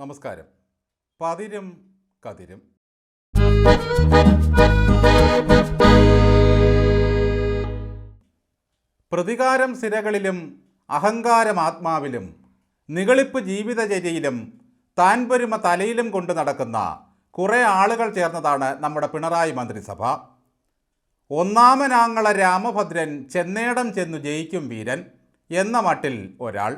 നമസ്കാരം. പതിരും കതിരും. പ്രതികാരം സിരകളിലും അഹങ്കാരം ആത്മാവിലും നികളിപ്പ് ജീവിതചര്യയിലും താൻ പൊരുമ തലയിലും കൊണ്ട് നടക്കുന്ന കുറേ ആളുകൾ ചേർന്നതാണ് നമ്മുടെ പിണറായി മന്ത്രിസഭ. ഒന്നാമനാങ്ങള രാമഭദ്രൻ ചെന്നേടം ചെന്നു ജയിക്കും വീരൻ എന്ന മട്ടിൽ ഒരാൾ.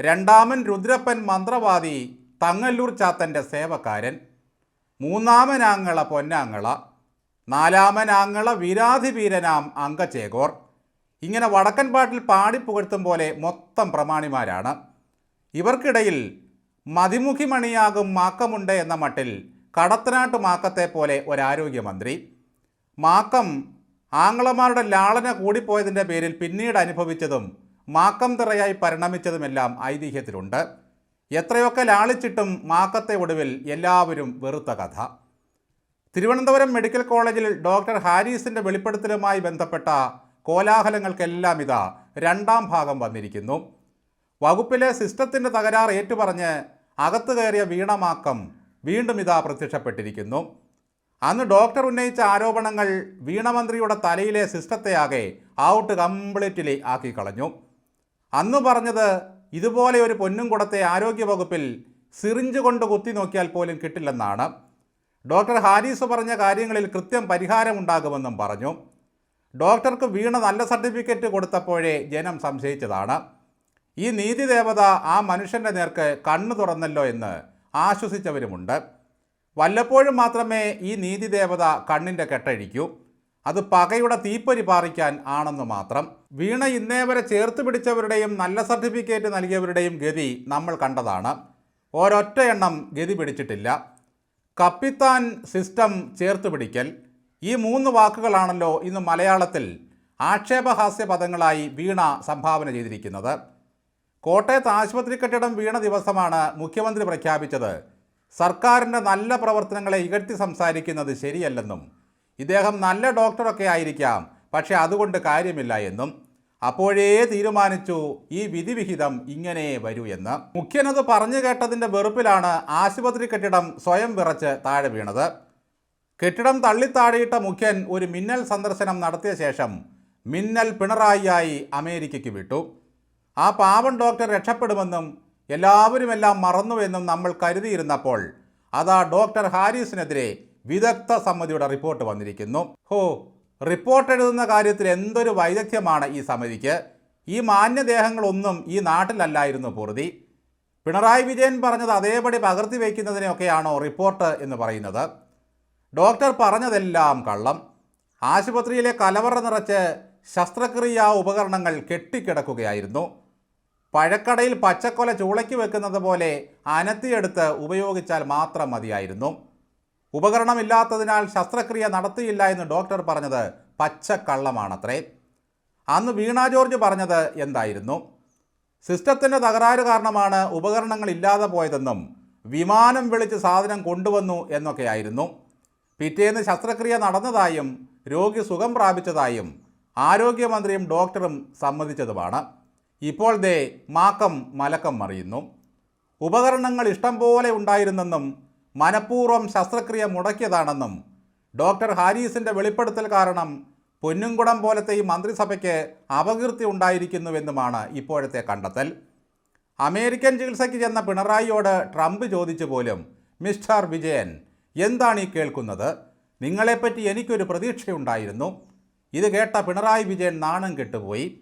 രണ്ടാമൻ രുദ്രപ്പൻ മന്ത്രവാദി തങ്ങല്ലൂർ ചാത്തന്റെ സേവക്കാരൻ മൂന്നാമനാങ്ങള പൊന്നാങ്ങള നാലാമനാങ്ങള വീരാധിവീരനാം അങ്കചേകോർ ഇങ്ങനെ വടക്കൻ പാട്ടിൽ പാടിപ്പുകഴ്ത്തും പോലെ മൊത്തം പ്രമാണിമാരാണ്. ഇവർക്കിടയിൽ മതിമുഖി മണിയാകും മാക്കമുണ്ട് എന്ന മട്ടിൽ കടത്തനാട്ട് മാക്കത്തെ പോലെ ഒരാരോഗ്യമന്ത്രി. മാക്കം ആങ്ങളമാരുടെ ലാളന കൂടിപ്പോയതിന്റെ പേരിൽ പിന്നീട് അനുഭവിച്ചതും മാക്കം തിറയായി പരിണമിച്ചതുമെല്ലാം ഐതിഹ്യത്തിലുണ്ട്. എത്രയൊക്കെ ലാളിച്ചിട്ടും മാക്കത്തെ ഒടുവിൽ എല്ലാവരും വെറുത്ത കഥ. തിരുവനന്തപുരം മെഡിക്കൽ കോളേജിൽ ഡോക്ടർ ഹാരിസിന്റെ വെളിപ്പെടുത്തലുമായി ബന്ധപ്പെട്ട കോലാഹലങ്ങൾക്കെല്ലാം ഇതാ രണ്ടാം ഭാഗം വന്നിരിക്കുന്നു. വകുപ്പിലെ സിസ്റ്റത്തിന്റെ തകരാർ ഏറ്റുപറഞ്ഞ് അകത്തു കയറിയ വീണമാക്കം വീണ്ടും ഇതാ പ്രത്യക്ഷപ്പെട്ടിരിക്കുന്നു. അന്ന് ഡോക്ടർ ഉന്നയിച്ച ആരോപണങ്ങൾ വീണമന്ത്രിയുടെ തലയിലെ സിസ്റ്റത്തെയാകെ ഔട്ട് കംപ്ലീറ്റ്ലി ആക്കി കളഞ്ഞു. അന്ന് പറഞ്ഞത് ഇതുപോലെ ഒരു പൊന്നും കുടത്തെ ആരോഗ്യവകുപ്പിൽ സിറിഞ്ച് കൊണ്ട് കുത്തി നോക്കിയാൽ പോലും കിട്ടില്ലെന്നാണ്. ഡോക്ടർ ഹാരിസ് പറഞ്ഞ കാര്യങ്ങളിൽ കൃത്യം പരിഹാരമുണ്ടാകുമെന്നും പറഞ്ഞു. ഡോക്ടർക്ക് വീണ നല്ല സർട്ടിഫിക്കറ്റ് കൊടുത്തപ്പോഴേ ജനം സംശയിച്ചതാണ്. ഈ നീതി ദേവത ആ മനുഷ്യന്റെ നേർക്ക് കണ്ണു തുറന്നല്ലോ എന്ന് ആശ്വസിച്ചവരുമുണ്ട്. വല്ലപ്പോഴും മാത്രമേ ഈ നീതി ദേവത കണ്ണിന്റെ കെട്ടഴിക്കൂ. അത് പകയുടെ തീപ്പൊരി പാറിക്കാൻ ആണെന്ന് മാത്രം. വീണ ഇന്നേ വരെ ചേർത്ത് പിടിച്ചവരുടെയും നല്ല സർട്ടിഫിക്കറ്റ് നൽകിയവരുടെയും ഗതി നമ്മൾ കണ്ടതാണ്. ഒരൊറ്റ എണ്ണം ഗതി പിടിച്ചിട്ടില്ല. കപ്പിത്താൻ സിസ്റ്റം ചേർത്ത് പിടിക്കൽ. ഈ മൂന്ന് വാക്കുകളാണല്ലോ ഇന്ന് മലയാളത്തിൽ ആക്ഷേപഹാസ്യ പദങ്ങളായി വീണ സംഭാവന ചെയ്തിരിക്കുന്നത്. കോട്ടയത്ത് ആശുപത്രി കെട്ടിടം വീണ ദിവസമാണ് മുഖ്യമന്ത്രി പ്രഖ്യാപിച്ചത്. സർക്കാരിന്റെ നല്ല പ്രവർത്തനങ്ങളെ ഇകഴ്ത്തി സംസാരിക്കുന്നത് ശരിയല്ലെന്നും ഇദ്ദേഹം നല്ല ഡോക്ടറൊക്കെ ആയിരിക്കാം. പക്ഷേ അതുകൊണ്ട് കാര്യമില്ല എന്നും അപ്പോഴേ തീരുമാനിച്ചു ഈ വിധിവിഹിതം ഇങ്ങനെ വരൂ എന്ന്. മുഖ്യനത് പറഞ്ഞു കേട്ടതിന്റെ വെറുപ്പിലാണ് ആശുപത്രി കെട്ടിടം സ്വയം വിറച്ച് താഴെ വീണത്. കെട്ടിടം തള്ളിത്താഴെയിട്ട മുഖ്യൻ ഒരു മിന്നൽ സന്ദർശനം നടത്തിയ ശേഷം മിന്നൽ പിണറായിയായി അമേരിക്കയ്ക്ക് വിട്ടു. ആ പാവം ഡോക്ടർ രക്ഷപ്പെടുമെന്നും എല്ലാവരുമെല്ലാം മറന്നുവെന്നും നമ്മൾ കരുതിയിരുന്നപ്പോൾ അതാ ഡോക്ടർ ഹാരിസിനെതിരെ വിദഗ്ധ സമിതിയുടെ റിപ്പോർട്ട് വന്നിരിക്കുന്നു. ഹോ റിപ്പോർട്ട് എഴുതുന്ന കാര്യത്തിൽ എന്തൊരു വൈദഗ്ധ്യമാണ് ഈ സമിതിക്ക്? ഈ മാന്യദേഹങ്ങളൊന്നും ഈ നാട്ടിലല്ലായിരുന്നു പൂർതി പിണറായി വിജയൻ പറഞ്ഞത് അതേപടി പകർത്തി വയ്ക്കുന്നതിനെയൊക്കെയാണോ റിപ്പോർട്ട് എന്ന് പറയുന്നത്. ഡോക്ടർ പറഞ്ഞതെല്ലാം കള്ളം. ആശുപത്രിയിലെ കലവറ നിറച്ച് ശസ്ത്രക്രിയാ ഉപകരണങ്ങൾ കെട്ടിക്കിടക്കുകയായിരുന്നു. പഴക്കടയിൽ പച്ചക്കൊല ചൂളയ്ക്ക് വെക്കുന്നത് പോലെ അനത്തിയെടുത്ത് ഉപയോഗിച്ചാൽ മാത്രം മതിയായിരുന്നു. ഉപകരണമില്ലാത്തതിനാൽ ശസ്ത്രക്രിയ നടത്തിയില്ല എന്ന് ഡോക്ടർ പറഞ്ഞത് പച്ചക്കള്ളമാണത്രേ. അന്ന് വീണാ ജോർജ് പറഞ്ഞത് എന്തായിരുന്നു? സിസ്റ്റത്തിന്റെ തകരാറ് കാരണമാണ് ഉപകരണങ്ങൾ ഇല്ലാതെ പോയതെന്നും വിമാനം വിളിച്ച് സാധനം കൊണ്ടുവന്നു എന്നൊക്കെയായിരുന്നു. പിറ്റേന്ന് ശസ്ത്രക്രിയ നടന്നതായും രോഗി സുഖം പ്രാപിച്ചതായും ആരോഗ്യമന്ത്രിയും ഡോക്ടറും സമ്മതിച്ചതുമാണ്. ഇപ്പോൾ ദേ മാക്കം മലക്കം മറിയുന്നു. ഉപകരണങ്ങൾ ഇഷ്ടം പോലെ ഉണ്ടായിരുന്നെന്നും മനഃപൂർവം ശസ്ത്രക്രിയ മുടക്കിയതാണെന്നും ഡോക്ടർ ഹാരീസിന്റെ വെളിപ്പെടുത്തൽ കാരണം പൊന്നുംകുടം പോലത്തെ ഈ മന്ത്രിസഭയ്ക്ക് അപകീർത്തി ഉണ്ടായിരിക്കുന്നുവെന്നുമാണ് ഇപ്പോഴത്തെ കണ്ടെത്തൽ. അമേരിക്കൻ ചികിത്സയ്ക്ക് ചെന്ന പിണറായിയോട് ട്രംപ് ചോദിച്ചു പോലും മിസ്റ്റർ വിജയൻ എന്താണ് ഈ കേൾക്കുന്നത്? നിങ്ങളെപ്പറ്റി എനിക്കൊരു പ്രതീക്ഷയുണ്ടായിരുന്നു. ഇത് കേട്ട പിണറായി വിജയൻ നാണം കെട്ടുപോയി.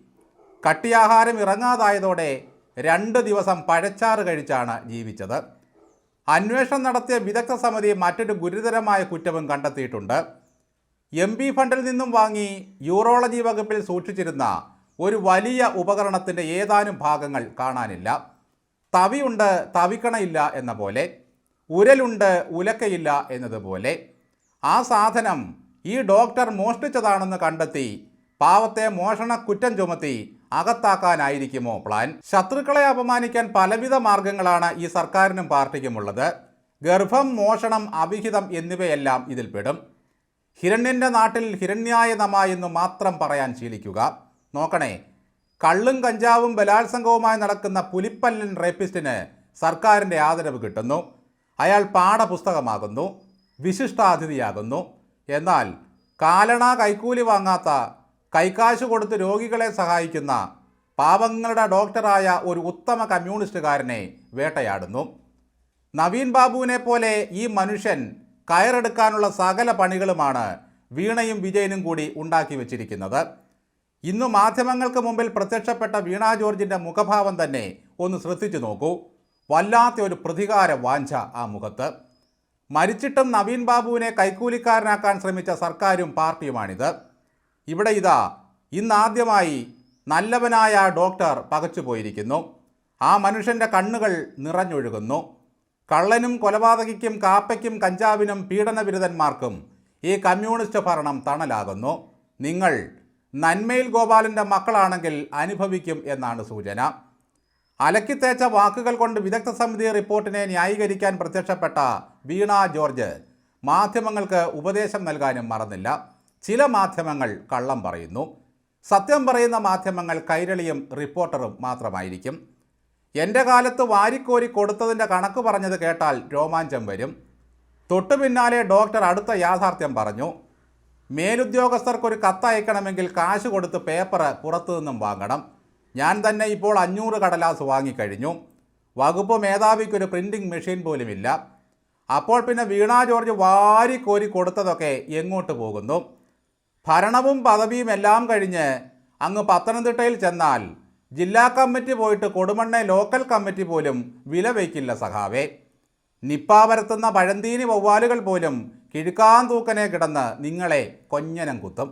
കട്ടിയാഹാരം ഇറങ്ങാതായതോടെ രണ്ട് ദിവസം പഴച്ചാറ് കഴിച്ചാണ് ജീവിച്ചത്. അന്വേഷണം നടത്തിയ വിദഗ്ധ സമിതി മറ്റൊരു ഗുരുതരമായ കുറ്റവും കണ്ടെത്തിയിട്ടുണ്ട്. എം പി ഫണ്ടിൽ നിന്നും വാങ്ങി യൂറോളജി വകുപ്പിൽ സൂക്ഷിച്ചിരുന്ന ഒരു വലിയ ഉപകരണത്തിന്റെ ഏതാനും ഭാഗങ്ങൾ കാണാനില്ല. തവിയുണ്ട് തവിക്കണയില്ല എന്ന പോലെ. ഉരലുണ്ട് ഉലക്കയില്ല എന്നതുപോലെ. ആ സാധനം ഈ ഡോക്ടർ മോഷ്ടിച്ചതാണെന്ന് കണ്ടെത്തി പാവത്തെ മോഷണ കുറ്റം ചുമത്തി അകത്താക്കാനായിരിക്കുമോ പ്ലാൻ? ശത്രുക്കളെ അപമാനിക്കാൻ പലവിധ മാർഗങ്ങളാണ് ഈ സർക്കാരിനും പാർട്ടിക്കുമുള്ളത്. ഗർഭം മോഷണം അവിഹിതം എന്നിവയെല്ലാം ഇതിൽപ്പെടും ഹിരണ്യന്റെ നാട്ടിൽ ഹിരണ്യായ എന്ന് മാത്രം പറയാൻ ശീലിക്കുക. നോക്കണേ കള്ളും കഞ്ചാവും ബലാത്സംഗവുമായി നടക്കുന്ന പുലിപ്പല്ലൻ റേപ്പിസ്റ്റിന് സർക്കാരിന്റെ ആദരവ് കിട്ടുന്നു. അയാൾ പാഠപുസ്തകമാകുന്നു വിശിഷ്ടാതിഥിയാകുന്നു. എന്നാൽ കാലണ കൈക്കൂലി വാങ്ങാത്ത കൈക്കാശ് കൊടുത്ത് രോഗികളെ സഹായിക്കുന്ന പാവങ്ങളുടെ ഡോക്ടറായ ഒരു ഉത്തമ കമ്മ്യൂണിസ്റ്റുകാരനെ വേട്ടയാടുന്നു. നവീൻ ബാബുവിനെ പോലെ ഈ മനുഷ്യൻ കയറെടുക്കാനുള്ള സകല പണികളുമാണ് വീണയും വിജയനും കൂടി ഉണ്ടാക്കി വച്ചിരിക്കുന്നത്. ഇന്ന് മാധ്യമങ്ങൾക്ക് മുമ്പിൽ പ്രത്യക്ഷപ്പെട്ട വീണ ജോർജിന്റെ മുഖഭാവം തന്നെ ഒന്ന് ശ്രദ്ധിച്ചു നോക്കൂ. വല്ലാത്ത ഒരു പ്രതികാര വാഞ്ച ആ മുഖത്ത്. മരിച്ചിട്ടും നവീൻ ബാബുവിനെ കൈക്കൂലിക്കാരനാക്കാൻ ശ്രമിച്ച സർക്കാരും പാർട്ടിയുമാണിത്. ഇവിടെ ഇതാ ഇന്നാദ്യമായി നല്ലവനായ ഡോക്ടർ പകച്ചു പോയിരിക്കുന്നു. ആ മനുഷ്യന്റെ കണ്ണുകൾ നിറഞ്ഞൊഴുകുന്നു. കള്ളനും കൊലപാതകിക്കും കാപ്പയ്ക്കും കഞ്ചാവിനും പീഡനവിരുദ്ധന്മാർക്കും ഈ കമ്മ്യൂണിസ്റ്റ് ഭരണം തണലാകുന്നു. നിങ്ങൾ നന്മയിൽ ഗോപാലന്റെ മക്കളാണെങ്കിൽ അനുഭവിക്കും എന്നാണ് സൂചന. അലക്കിത്തേച്ച വാക്കുകൾ കൊണ്ട് വിദഗ്ധ സമിതി റിപ്പോർട്ടിനെ ന്യായീകരിക്കാൻ പ്രത്യക്ഷപ്പെട്ട വീണ ജോർജ് മാധ്യമങ്ങൾക്ക് ഉപദേശം നൽകാനും മറന്നില്ല. ചില മാധ്യമങ്ങൾ കള്ളം പറയുന്നു. സത്യം പറയുന്ന മാധ്യമങ്ങൾ കൈരളിയും റിപ്പോർട്ടറും മാത്രമായിരിക്കും. എന്റെ കാലത്ത് വാരിക്കോരി കൊടുത്തതിന്റെ കണക്ക് പറഞ്ഞത് കേട്ടാൽ രോമാഞ്ചം വരും. തൊട്ടു പിന്നാലെ ഡോക്ടർ അടുത്ത യാഥാർത്ഥ്യം പറഞ്ഞു. മേലുദ്യോഗസ്ഥർക്കൊരു കത്തയക്കണമെങ്കിൽ കാശ് കൊടുത്ത് പേപ്പർ പുറത്തു നിന്നും വാങ്ങണം. ഞാൻ തന്നെ ഇപ്പോൾ അഞ്ഞൂറ് കടലാസ് വാങ്ങിക്കഴിഞ്ഞു. വകുപ്പ് മേധാവിക്കൊരു പ്രിന്റിംഗ് മെഷീൻ പോലുമില്ല. അപ്പോൾ പിന്നെ വീണാ ജോർജ് വാരിക്കോരി കൊടുത്തതൊക്കെ എങ്ങോട്ട് പോകുന്നു? ഭരണവും പദവിയും എല്ലാം കഴിഞ്ഞ് അങ്ങ് പത്തനംതിട്ടയിൽ ചെന്നാൽ ജില്ലാ കമ്മിറ്റി പോയിട്ട് കൊടുമണ്ണെ ലോക്കൽ കമ്മിറ്റി പോലും വില വയ്ക്കില്ല സഖാവേ. നിപ്പ പരത്തുന്ന പഴന്തീനി വവ്വാലുകൾ പോലും കിഴുക്കാൻ തൂക്കനെ കിടന്ന് നിങ്ങളെ കൊഞ്ഞനം കുത്തും.